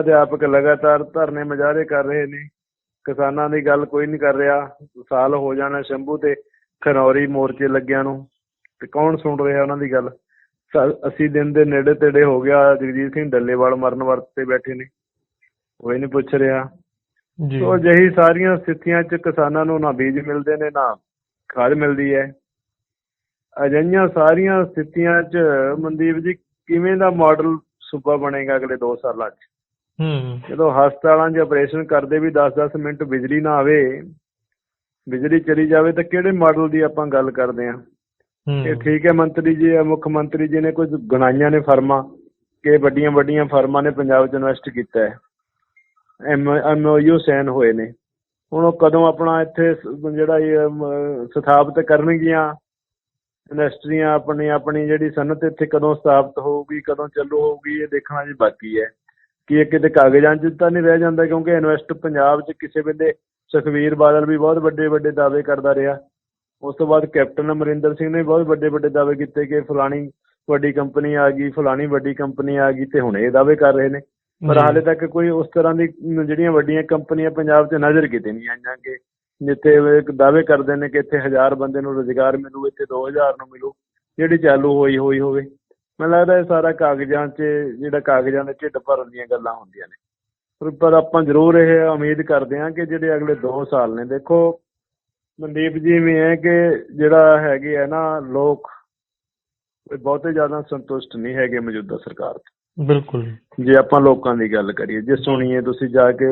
ਅਧਿਆਪਕ ਲਗਾਤਾਰ ਧਰਨੇ ਮੁਜ਼ਾਹਰੇ ਕਰ ਰਹੇ ਨੇ। ਕਿਸਾਨਾਂ ਦੀ ਗੱਲ ਕੋਈ ਨਹੀਂ ਕਰ ਰਿਹਾ। ਸਾਲ ਹੋ ਜਾਣਾ ਸ਼ੰਭੂ ਤੇ ਖਨੌਰੀ ਮੋਰਚੇ ਲੱਗਿਆਂ ਨੂੰ। ਤੇ ਕੌਣ ਸੁਣ ਰਿਹਾ ਉਹਨਾਂ ਦੀ ਗੱਲ? 80 ਦਿਨ ਦੇ ਨੇੜੇ ਤੇੜੇ ਹੋ ਗਿਆ। ਜਗਜੀਤ ਸਿੰਘ ਡੱਲੇਵਾਲ ਮਰਨ ਵਰਤ ਤੇ ਬੈਠੇ ਨੇ। ਕੋਈ ਨਹੀਂ ਪੁੱਛ ਰਿਹਾ। ਜੀ। ਸੋ ਅਜਿਹੀ ਸਾਰੀਆਂ ਸਥਿਤੀਆਂ 'ਚ ਕਿਸਾਨਾਂ ਨੂੰ ਨਾ ਬੀਜ ਮਿਲਦੇ ਨੇ ਨਾ ਖਾਦ ਮਿਲਦੀ ਹੈ ਅਜਿਹੀਆਂ ਸਾਰੀਆਂ ਸਥਿਤੀਆਂ 'ਚ ਮਨਦੀਪ ਜੀ ਕਿਵੇਂ ਦਾ ਮਾਡਲ ਸੂਬਾ ਬਣੇਗਾ ਅਗਲੇ 2 ਸਾਲਾਂ 'ਚ? ਹੂੰ। ਜਦੋਂ ਹਸਪਤਾਲਾਂ 'ਚ ਆਪਰੇਸ਼ਨ ਕਰਦੇ ਵੀ 10-10 ਮਿੰਟ ਬਿਜਲੀ ਨਾ ਆਵੇ ਬਿਜਲੀ ਚਲੀ ਜਾਵੇ ਤਾਂ ਕਿਹੜੇ ਮਾਡਲ ਦੀ ਆਪਾਂ ਗੱਲ ਕਰਦੇ ਹਾਂ। ਇਹ ਠੀਕ ਹੈ ਮੰਤਰੀ ਜੀ ਇਹ ਮੁੱਖ ਮੰਤਰੀ ਜੀ ਨੇ ਕੁਝ ਗਣਾਈਆਂ ਨੇ ਫਰਮਾਂ ਕਿ ਵੱਡੀਆਂ ਵੱਡੀਆਂ ਫਰਮਾਂ ਨੇ ਪੰਜਾਬ 'ਚ ਇਨਵੈਸਟ ਕੀਤਾ ਹੈ ਐਮਓਯੂ ਸਾਈਨ ਹੋਏ ਨੇ। ਹੁਣ ਉਹ ਕਦੋਂ ਆਪਣਾ ਇੱਥੇ ਜਿਹੜਾ ਇਹ ਸਥਾਪਿਤ ਕਰਨਗੀਆਂ, ਇੰਡਸਟਰੀਆਂ ਆਪਣੀ ਆਪਣੀ ਜਿਹੜੀ ਸਨਅਤ ਇੱਥੇ ਕਦੋਂ ਸਥਾਪਿਤ ਹੋਊਗੀ, ਕਦੋਂ ਚੱਲੂ ਹੋਊਗੀ, ਇਹ ਦੇਖਣਾ ਜੀ ਬਾਕੀ ਹੈ। ਕਿ ਇਹ ਕਿਤੇ ਕਾਗਜ਼ਾਂ 'ਚ ਤਾਂ ਨਹੀਂ ਰਹਿ ਜਾਂਦਾ, ਕਿਉਂਕਿ ਇਨਵੈਸਟ ਪੰਜਾਬ 'ਚ ਕਿਸੇ ਵੇਲੇ ਸੁਖਵੀਰ ਬਾਦਲ ਵੀ ਬਹੁਤ ਵੱਡੇ ਵੱਡੇ ਦਾਅਵੇ ਕਰਦਾ ਰਿਹਾ। ਉਸ ਤੋਂ ਬਾਅਦ ਕੈਪਟਨ ਅਮਰਿੰਦਰ ਸਿੰਘ ਨੇ ਬਹੁਤ ਵੱਡੇ ਵੱਡੇ ਦਾਅਵੇ ਕੀਤੇ ਕਿ ਫਲਾਣੀ ਵੱਡੀ ਕੰਪਨੀ ਆ ਗਈ, ਫਲਾਣੀ ਵੱਡੀ ਕੰਪਨੀ ਆ ਗਈ, ਤੇ ਹੁਣ ਇਹ ਦਾਅਵੇ ਕਰ ਰਹੇ ਨੇ। ਪਰ। ਹਾਲੇ ਤੱਕ ਕੋਈ ਉਸ ਤਰ੍ਹਾਂ ਦੀ ਜਿਹੜੀਆਂ ਵੱਡੀਆਂ ਕੰਪਨੀਆਂ ਪੰਜਾਬ 'ਚ ਨਜ਼ਰ ਕਿਤੇ ਨਹੀਂ ਆਈਆਂ ਕਿ ਜਿੱਥੇ ਇੱਕ ਦਾਅਵੇ ਕਰਦੇ ਨੇ ਕਿ ਇੱਥੇ ਹਜ਼ਾਰ ਬੰਦੇ ਨੂੰ ਰੁਜ਼ਗਾਰ ਮਿਲੂ ਇੱਥੇ 2000 ਨੂੰ ਮਿਲੂ ਜਿਹੜੀ ਚਾਲੂ ਹੋਈ ਹੋਈ ਹੋਵੇ। ਮੈਨੂੰ ਲੱਗਦਾ ਇਹ ਸਾਰਾ ਕਾਗਜ਼ਾਂ 'ਚ ਜਿਹੜਾ ਕਾਗਜ਼ਾਂ ਦੇ ਢਿੱਡ ਭਰਨ ਦੀਆਂ ਗੱਲਾਂ ਹੁੰਦੀਆਂ ਨੇ। ਪਰ- ਆਪਾਂ ਜ਼ਰੂਰ ਇਹ ਉਮੀਦ ਕਰਦੇ ਹਾਂ ਕਿ ਜਿਹੜੇ ਅਗਲੇ 2 ਸਾਲ ਨੇ ਦੇਖੋ ਮਨਦੀਪ ਜੀ ਵੀ ਹੈ ਕਿ ਜਿਹੜਾ ਹੈਗੇ ਆ ਨਾ ਲੋਕ ਬਹੁਤੇ ਜ਼ਿਆਦਾ ਸੰਤੁਸ਼ਟ ਨਹੀਂ ਹੈਗੇ ਮੌਜੂਦਾ ਸਰਕਾਰ ਤੋਂ। ਬਿਲਕੁਲ। ਜੇ ਆਪਾਂ ਲੋਕਾਂ ਦੀ ਗੱਲ ਕਰੀਏ ਜੇ ਸੁਣੀਏ ਤੁਸੀਂ ਜਾ ਕੇ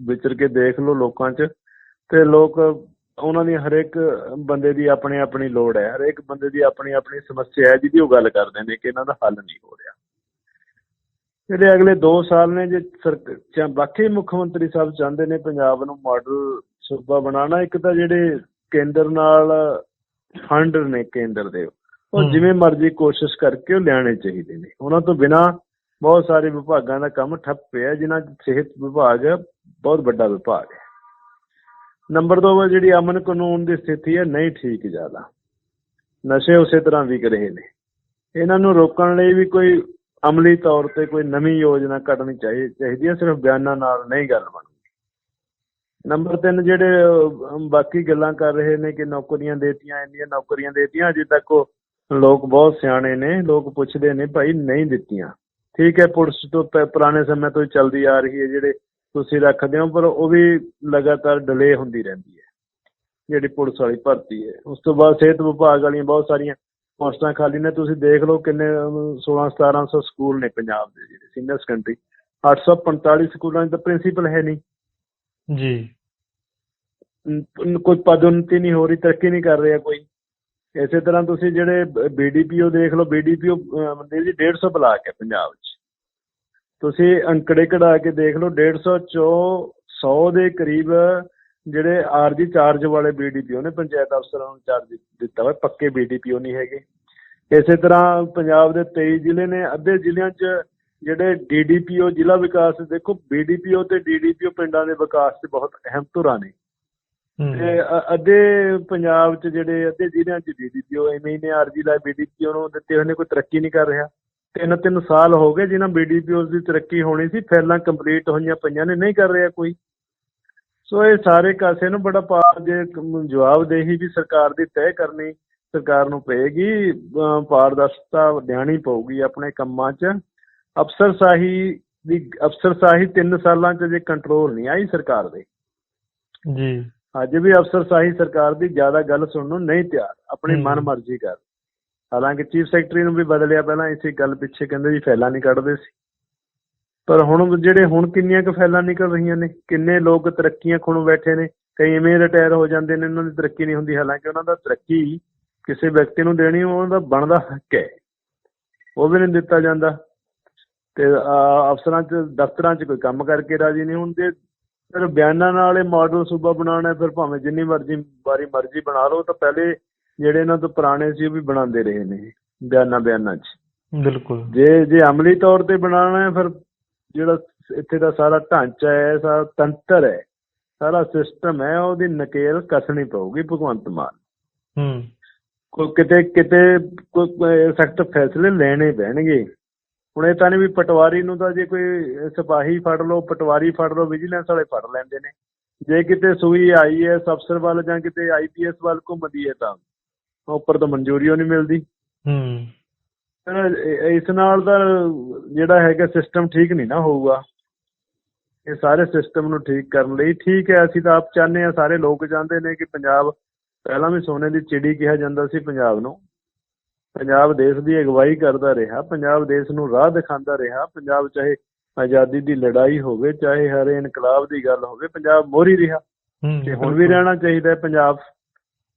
ਵਿਚਰ ਕੇ ਦੇਖ ਲਓ ਲੋਕਾਂ 'ਚ ਤੇ ਲੋਕ ਉਹਨਾਂ ਦੀ ਹਰੇਕ ਬੰਦੇ ਦੀ ਆਪਣੀ ਆਪਣੀ ਲੋੜ ਹੈ ਹਰੇਕ ਬੰਦੇ ਦੀ ਆਪਣੀ ਆਪਣੀ ਸਮੱਸਿਆ ਹੈ ਜਿਹਦੀ ਉਹ ਗੱਲ ਕਰਦੇ ਨੇ ਕਿ ਇਹਨਾਂ ਦਾ ਹੱਲ ਨਹੀਂ ਹੋ ਰਿਹਾ। ਜਿਹੜੇ ਅਗਲੇ 2 ਸਾਲ ਨੇ ਜੇ ਬਾਕੀ ਮੁੱਖ ਮੰਤਰੀ ਸਾਹਿਬ ਚਾਹੁੰਦੇ ਨੇ ਪੰਜਾਬ ਨੂੰ ਮਾਡਲ ਸੂਬਾ ਬਣਾਉਣਾ ਇੱਕ ਤਾਂ ਜਿਹੜੇ ਕੇਂਦਰ ਨਾਲ ਫੰਡ ਨੇ ਕੇਂਦਰ ਦੇ ਉਹ। ਜਿਵੇਂ ਮਰਜ਼ੀ ਕੋਸ਼ਿਸ਼ ਕਰਕੇ ਉਹ ਲਿਆਣੇ ਚਾਹੀਦੇ ਨੇ। ਉਹਨਾਂ ਤੋਂ ਬਿਨਾ ਬਹੁਤ ਸਾਰੇ ਵਿਭਾਗਾਂ ਦਾ ਕੰਮ ਠੱਪ ਪਿਆ, ਜਿਨ੍ਹਾਂ ਸਿਹਤ ਵਿਭਾਗ ਬਹੁਤ ਵੱਡਾ ਵਿਭਾਗ ਹੈ। ਨੰਬਰ 2 ਵਾ ਜਿਹੜੀ ਅਮਨ ਕਾਨੂੰਨ ਦੀ ਸਥਿਤੀ ਹੈ, ਨਹੀਂ ਠੀਕ ਜ਼ਿਆਦਾ। ਨਸ਼ੇ ਉਸੇ ਤਰ੍ਹਾਂ ਵਿਕ ਰਹੇ ਨੇ। ਇਹਨਾਂ ਨੂੰ ਰੋਕਣ ਲਈ ਵੀ ਕੋਈ ਅਮਲੀ ਤੌਰ ਤੇ ਕੋਈ ਨਵੀਂ ਯੋਜਨਾ ਕੱਢਣੀ ਚਾਹੀ, ਚਾਹੀਦੀ ਹੈ, ਸਿਰਫ ਬਿਆਨਾਂ ਨਾਲ ਨਹੀਂ ਗੱਲ ਬਣਦੀ। ਨੰਬਰ 3 ਜਿਹੜੇ ਬਾਕੀ ਗੱਲਾਂ ਕਰ ਰਹੇ ਨੇ ਕਿ ਨੌਕਰੀਆਂ ਦੇਤੀਆਂ, ਇੰਨੀਆਂ ਨੌਕਰੀਆਂ ਦੇਤੀਆਂ, ਅਜੇ ਤੱਕ ਲੋਕ ਬਹੁਤ ਸਿਆਣੇ ਨੇ, ਲੋਕ ਪੁੱਛਦੇ ਨੇ, ਭਾਈ ਨਹੀਂ ਦਿੱਤੀਆਂ। ਠੀਕ ਹੈ ਪੁਲਿਸ ਤੋਂ ਪ- ਪੁਰਾਣੇ ਸਮੇਂ ਤੋਂ ਹੀ ਚੱਲਦੀ ਆ ਰਹੀ ਹੈ ਜਿਹੜੇ ਤੁਸੀਂ ਰੱਖਦੇ ਹੋ ਪਰ ਉਹ ਵੀ ਲਗਾਤਾਰ ਡਿਲੇ ਹੁੰਦੀ ਰਹਿੰਦੀ ਹੈ ਜਿਹੜੀ ਪੁਲਿਸ ਵਾਲੀ ਭਰਤੀ ਹੈ। ਉਸ ਤੋਂ ਬਾਅਦ ਸਿਹਤ ਵਿਭਾਗ ਵਾਲੀਆਂ ਬਹੁਤ ਸਾਰੀਆਂ ਪੋਸਟਾਂ ਖਾਲੀ ਨੇ। ਤੁਸੀਂ ਦੇਖ ਲਓ ਕਿੰਨੇ ਅਮ, 16 1700 ਸਕੂਲ ਨੇ ਪੰਜਾਬ ਦੇ ਜਿਹੜੇ ਸੀਨੀਅਰ ਸੈਕੰਡਰੀ 845 ਸਕੂਲਾਂ 'ਚ ਤਾਂ ਪ੍ਰਿੰਸੀਪਲ ਹੈ ਨਹੀਂ। ਜੀ। ਕੋਈ ਪਦੋન્નਤੀ ਨਹੀਂ ਹੋ ਰਹੀ ਤਰੱਕੀ ਨਹੀਂ ਕਰ ਰਿਹਾ ਕੋਈ। ਇਸੇ ਤਰ੍ਹਾਂ ਤੁਸੀਂ ਜਿਹੜੇ ਬੀਡੀਪੀਓ ਦੇਖ ਲਓ ਬੀਡੀਪੀਓ ਮੰਦਿਰ ਜੀ 150 ਬਲਾਕ ਹੈ ਪੰਜਾਬ 'ਚ। ਤੁਸੀਂ ਅੰਕੜੇ ਕਢਾ ਕੇ ਦੇਖ ਲਓ 150 ਚੋਂ 100 ਦੇ ਕਰੀਬ ਜਿਹੜੇ ਆਰਜੀ ਚਾਰਜ ਵਾਲੇ ਬੀਡੀਪੀਓ ਨੇ, ਪੰਚਾਇਤ ਅਫਸਰਾਂ ਨੂੰ ਚਾਰਜ ਦਿੱਤਾ ਹੋਇਆ ਪੱਕੇ ਬੀਡੀਪੀਓ ਨਹੀਂ ਹੈਗੇ। ਇਸੇ ਤਰ੍ਹਾਂ ਪੰਜਾਬ ਦੇ 23 ਜ਼ਿਲ੍ਹੇ ਨੇ, ਅੱਧੇ ਜ਼ਿਲ੍ਹਿਆਂ 'ਚ ਜਿਹੜੇ ਡੀਡੀਪੀਓ ਜ਼ਿਲ੍ਹਾ ਵਿਕਾਸ, ਦੇਖੋ ਬੀਡੀਪੀਓ ਤੇ ਡੀਡੀਪੀਓ ਪਿੰਡਾਂ ਦੇ ਵਿਕਾਸ 'ਚ ਬਹੁਤ ਅਹਿਮ ਧੁਰਾ ਨੇ। ਤੇ ਅੱਧੇ ਪੰਜਾਬ 'ਚ ਜਿਹੜੇ ਅੱਧੇ ਜ਼ਿਲ੍ਹਿਆਂ 'ਚ ਡੀਡੀਪੀਓ ਐਵੇਂ ਹੀ ਨੇ ਆਰਜੀ ਦਾ ਬੀਡੀਪੀਓ ਨੂੰ ਦਿੱਤੇ ਹੋਏ ਨੇ ਕੋਈ ਤਰੱਕੀ ਨਹੀਂ ਕਰ ਰਿਹਾ। ਤਿੰਨ ਤਿੰਨ ਸਾਲ ਹੋ ਗਏ ਜਿਨ੍ਹਾਂ ਬੀਡੀਪੀਓਜ਼ ਦੀ ਤਰੱਕੀ ਹੋਣੀ ਸੀ ਫੈਲਾਂ ਕੰਪਲੀਟ ਹੋਈਆਂ ਪਈਆਂ ਨੇ ਨਹੀਂ ਕਰ ਰਿਹਾ ਕੋਈ। ਸੋ ਇਹ ਸਾਰੇ ਕਾਸੇ ਨੂੰ ਬੜਾ ਪਾ ਜੇ ਜਵਾਬਦੇਹੀ ਵੀ ਸਰਕਾਰ ਦੀ ਤੈਅ ਕਰਨੀ ਸਰਕਾਰ ਨੂੰ ਪਏਗੀ ਪਾਰਦਰਸ਼ਤਾ ਲਿਆਉਣੀ ਪਊਗੀ ਆਪਣੇ ਕੰਮਾਂ 'ਚ। ਅਫਸਰਸ਼ਾਹੀ ਦੀ ਅਫਸਰਸ਼ਾਹੀ ਤਿੰਨ ਸਾਲਾਂ 'ਚ ਜੇ ਕੰਟਰੋਲ ਨਹੀਂ ਆਈ ਸਰਕਾਰ ਦੇ। ਜੀ। ਅੱਜ ਵੀ ਅਫਸਰਸ਼ਾਹੀ ਸਰਕਾਰ ਦੀ ਜ਼ਿਆਦਾ ਗੱਲ ਸੁਣਨ ਨੂੰ ਨਹੀਂ ਤਿਆਰ ਆਪਣੀ ਹਮ। ਮਨ ਮਰਜ਼ੀ ਕਰ। ਹਾਲਾਂਕਿ ਚੀਫ ਸੈਕਟਰੀ ਨੂੰ ਵੀ ਬਦਲਿਆ ਪਹਿਲਾਂ ਇਸੇ ਗੱਲ ਪਿੱਛੇ ਕਹਿੰਦੇ ਜੀ ਫੈਲਾ ਨਹੀਂ ਕੱਢਦੇ ਸੀ। ਪਰ ਹੁਣ ਜਿਹੜੇ ਹੁਣ ਕਿੰਨੀਆਂ ਕੁ ਫੈਲਾਂ ਨਿਕਲ ਰਹੀਆਂ ਨੇ ਕਿੰਨੇ ਲੋਕ ਤਰੱਕੀਆਂ ਖੁਣ ਬੈਠੇ ਨੇ ਕਈ ਐਵੇਂ ਰਿਟਾਇਰ ਹੋ ਜਾਂਦੇ ਨੇ ਉਹਨਾਂ ਦੀ ਤਰੱਕੀ ਨਹੀਂ ਹੁੰਦੀ। ਹਾਲਾਂਕਿ ਉਹਨਾਂ ਦਾ ਤਰੱਕੀ ਕਿਸੇ ਵਿਅਕਤੀ ਨੂੰ ਦੇਣੀ ਉਹਨਾਂ ਦਾ ਬਣਦਾ ਹੱਕ ਹੈ। ਉਹ ਵੀ ਨਹੀਂ ਦਿੱਤਾ ਜਾਂਦਾ। ਤੇ ਅਫਸਰਾਂ 'ਚ ਦਫ਼ਤਰਾਂ 'ਚ ਕੋਈ ਕੰਮ ਕਰਕੇ ਰਾਜੀ ਨਹੀਂ ਹੁੰਦੇ। ਫਿਰ ਬਿਆਨਾਂ ਨਾਲ ਇਹ ਮਾਡਲ ਸੂਬਾ ਬਣਾਉਣਾ ਫਿਰ ਭਾਵੇਂ ਜਿੰਨੀ ਮਰਜ਼ੀ ਵਾਰੀ ਮਰਜ਼ੀ ਬਣਾ ਲਓ ਤਾਂ ਪਹਿਲੇ ਜਿਹੜੇ ਇਹਨਾਂ ਤੋਂ ਪੁਰਾਣੇ ਸੀ ਉਹ ਵੀ ਬਣਾਉਂਦੇ ਰਹੇ ਨੇ ਬਿਆਨਾਂ ਬਿਆਨਾਂ 'ਚ। ਬਿਲਕੁਲ। ਜੇ ਜੇ ਅਮਲੀ ਤੌਰ ਤੇ ਬਣਾਉਣਾ ਹੈ ਫਿਰ ਜਿਹੜਾ ਇੱਥੇ ਦਾ ਸਾਰਾ ਢਾਂਚਾ ਹੈ ਸਾਰਾ ਤੰਤਰ ਹੈ ਸਾਰਾ ਸਿਸਟਮ ਹੈ ਉਹਦੀ ਨਕੇਲ ਕੱਸਣੀ ਪਊਗੀ ਭਗਵੰਤ ਮਾਨ। ਹੂੰ। ਕੋਈ ਕਿਤੇ ਕਿਤੇ ਕੋਈ ਸਖਤ ਫੈਸਲੇ ਲੈਣੇ ਪੈਣਗੇ। ਹੁਣ ਇਹ ਤਾਂ ਨਹੀਂ ਵੀ ਪਟਵਾਰੀ ਨੂੰ ਤਾਂ ਜੇ ਕੋਈ ਸਿਪਾਹੀ ਫੜ ਲਓ ਪਟਵਾਰੀ ਫੜ ਲਓ ਵਿਜੀਲੈਂਸ ਵਾਲੇ ਫੜ ਲੈਂਦੇ ਨੇ। ਜੇ ਕਿਤੇ ਸੂਈ ਆਈਐਸ ਅਫਸਰ ਵੱਲ ਜਾਂ ਕਿਤੇ ਆਈਪੀਐਸ ਵੱਲ ਘੁੰਮਦੀ ਹੈ ਤਾਂ ਉੱਪਰ ਤੋਂ ਮਨਜ਼ੂਰੀ ਓ ਨਹੀਂ ਮਿਲਦੀ। ਹੂੰ। ਇਸ ਨਾਲ ਤਾਂ ਜਿਹੜਾ ਹੈਗਾ ਸਿਸਟਮ ਠੀਕ ਨਹੀਂ ਨਾ ਹੋਊਗਾ। ਇਹ ਸਾਰੇ ਸਿਸਟਮ ਨੂੰ ਠੀਕ ਕਰਨ ਲਈ ਠੀਕ ਹੈ ਅਸੀਂ ਤਾਂ ਆਪ ਚਾਹੁੰਦੇ ਆ ਸਾਰੇ ਲੋਕ ਚਾਹੁੰਦੇ ਨੇ ਕਿ ਪੰਜਾਬ ਪਹਿਲਾਂ ਵੀ ਸੋਨੇ ਦੀ ਚਿੜੀ ਕਿਹਾ ਜਾਂਦਾ ਸੀ ਪੰਜਾਬ ਨੂੰ। ਪੰਜਾਬ ਦੇਸ਼ ਦੀ ਅਗਵਾਈ ਕਰਦਾ ਰਿਹਾ ਪੰਜਾਬ ਦੇਸ਼ ਨੂੰ ਰਾਹ ਦਿਖਾਉਂਦਾ ਰਿਹਾ ਪੰਜਾਬ ਚਾਹੇ ਆਜ਼ਾਦੀ ਦੀ ਲੜਾਈ ਹੋਵੇ ਚਾਹੇ ਹਰੇ ਇਨਕਲਾਬ ਦੀ ਗੱਲ ਹੋਵੇ ਪੰਜਾਬ ਮੋਹਰੀ ਰਿਹਾ। ਹੂੰ ਤੇ ਹੁਣ ਵੀ ਰਹਿਣਾ ਚਾਹੀਦਾ ਹੈ ਪੰਜਾਬ।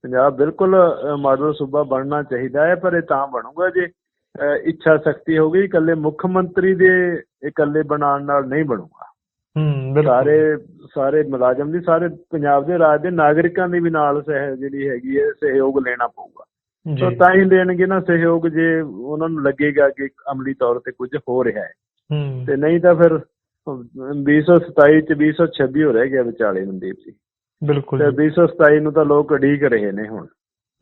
ਪੰਜਾਬ ਬਿਲਕੁਲ ਮਾਡਲ ਸੂਬਾ ਬਣਨਾ ਚਾਹੀਦਾ ਹੈ ਪਰ ਇਹ ਤਾਂ ਬਣੂਗਾ ਜੇ ਇੱਛਾ ਸ਼ਕਤੀ ਹੋਗੀ ਇਕੱਲੇ ਮੁੱਖ ਮੰਤਰੀ ਦੇ ਇਕੱਲੇ ਬਣਾਉਣ ਨਾਲ ਨਹੀਂ ਬਣੂਗਾ। ਹੂੰ ਸਾਰੇ ਸਾਰੇ ਮੁਲਾਜ਼ਮ ਦੀ ਸਾਰੇ ਪੰਜਾਬ ਦੇ ਰਾਜ ਦੇ ਨਾਗਰਿਕਾਂ ਦੀ ਵੀ ਨਾਲ ਸਹਿ ਜਿਹੜੀ ਹੈਗੀ ਹੈ ਸਹਿਯੋਗ ਲੈਣਾ ਪਊਗਾ। ਤਾਂ ਜੀ। ਤਾਂ ਹੀ ਦੇਣਗੇ ਨਾ ਸਹਿਯੋਗ ਜੇ ਉਹਨਾਂ ਨੂੰ ਲੱਗੇਗਾ ਕਿ ਅਮਲੀ ਤੌਰ ਤੇ ਕੁਝ ਹੋ ਰਿਹਾ ਹੈ। ਤੇ ਨਹੀਂ ਤਾਂ ਫਿਰ 2027 ਚ 2026 ਹੋ ਰਹਿ ਗਿਆ ਵਿਚਾਲੇ ਮਨਦੀਪ ਜੀ। ਬਿਲਕੁਲ ਤੇ ਜੀ। 2027 ਨੂੰ ਤਾਂ ਲੋਕ ਅਡੀਕ ਰਹੇ ਨੇ ਹੁਣ।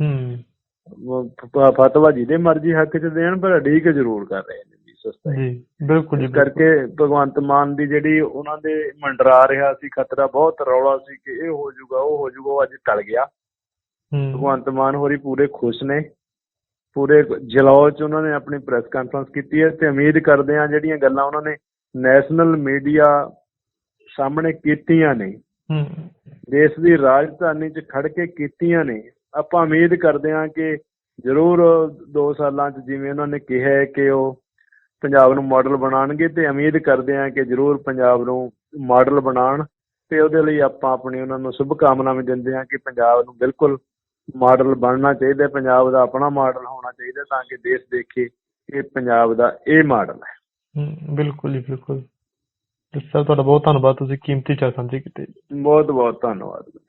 ਹੂੰ। ਫਤਵਾ ਜਿਹਦੇ ਮਰਜ਼ੀ ਹੱਕ ਚ ਦੇਣ ਪਰ ਅਡੀਕ ਜ਼ਰੂਰ ਕਰ ਰਹੇ ਨੇ 2027 ਜੀ ਬਿਲਕੁਲ ਜੀ ਕਰਕੇ ਭਗਵੰਤ ਮਾਨ ਦੀ ਜਿਹੜੀ ਉਹਨਾਂ ਦੇ ਮੰਡਰਾ ਰਿਹਾ ਸੀ ਖਤਰਾ ਬਹੁਤ ਰੌਲਾ ਸੀ ਕਿ ਇਹ ਹੋ ਜਾਊਗਾ ਉਹ ਹੋ ਜਾਊਗਾ ਉਹ ਅੱਜ ਟਲ ਗਿਆ। ਭਗਵੰਤ ਮਾਨ ਹੋਰੀ ਪੂਰੇ ਖੁਸ਼ ਨੇ। ਪੂਰੇ ਜਲੌ ਚ ਉਹਨਾਂ ਨੇ ਆਪਣੀ ਪ੍ਰੈਸ ਕਾਨਫਰੰਸ ਕੀਤੀ ਹੈ ਤੇ ਉਮੀਦ ਕਰਦੇ ਆ ਜਿਹੜੀਆਂ ਗੱਲਾਂ ਉਹਨਾਂ ਨੇ ਨੈਸ਼ਨਲ ਮੀਡੀਆ ਸਾਹਮਣੇ ਕੀਤੀਆਂ ਨੇ। ਦੇਸ਼ ਦੀ ਰਾਜਧਾਨੀ 'ਚ ਖੜ ਕੇ ਕੀਤੀਆਂ ਨੇ। ਆਪਾਂ ਉਮੀਦ ਕਰਦੇ ਹਾਂ ਕਿ ਜ਼ਰੂਰ 2 ਸਾਲਾਂ 'ਚ ਜਿਵੇਂ ਉਹਨਾਂ ਨੇ ਕਿਹਾ ਹੈ ਕਿ ਉਹ ਪੰਜਾਬ ਨੂੰ ਮਾਡਲ ਬਣਾਉਣਗੇ ਤੇ ਉਮੀਦ ਕਰਦੇ ਹਾਂ ਕਿ ਜ਼ਰੂਰ ਪੰਜਾਬ ਨੂੰ ਮਾਡਲ ਬਣਾਉਣ ਤੇ ਉਹਦੇ ਲਈ ਆਪਾਂ ਆਪਣੀ ਉਹਨਾਂ ਨੂੰ ਸ਼ੁਭ ਕਾਮਨਾਵਾਂ ਦਿੰਦੇ ਹਾਂ ਕਿ ਪੰਜਾਬ ਨੂੰ ਬਿਲਕੁਲ ਮਾਡਲ ਬਣਨਾ ਚਾਹੀਦਾ ਪੰਜਾਬ ਦਾ ਆਪਣਾ ਮਾਡਲ ਹੋਣਾ ਚਾਹੀਦਾ ਤਾਂ ਕਿ ਦੇਸ਼ ਦੇਖੇ ਕਿ ਪੰਜਾਬ ਦਾ ਇਹ ਮਾਡਲ ਹੈ। ਬਿਲਕੁਲ ਜੀ ਬਿਲਕੁਲ। ਸਰ ਤੁਹਾਡਾ ਬਹੁਤ ਧੰਨਵਾਦ ਤੁਸੀਂ ਕੀਮਤੀ ਚਾਹ ਸਾਂਝੇ ਕੀਤੇ। ਬਹੁਤ ਬਹੁਤ ਧੰਨਵਾਦ।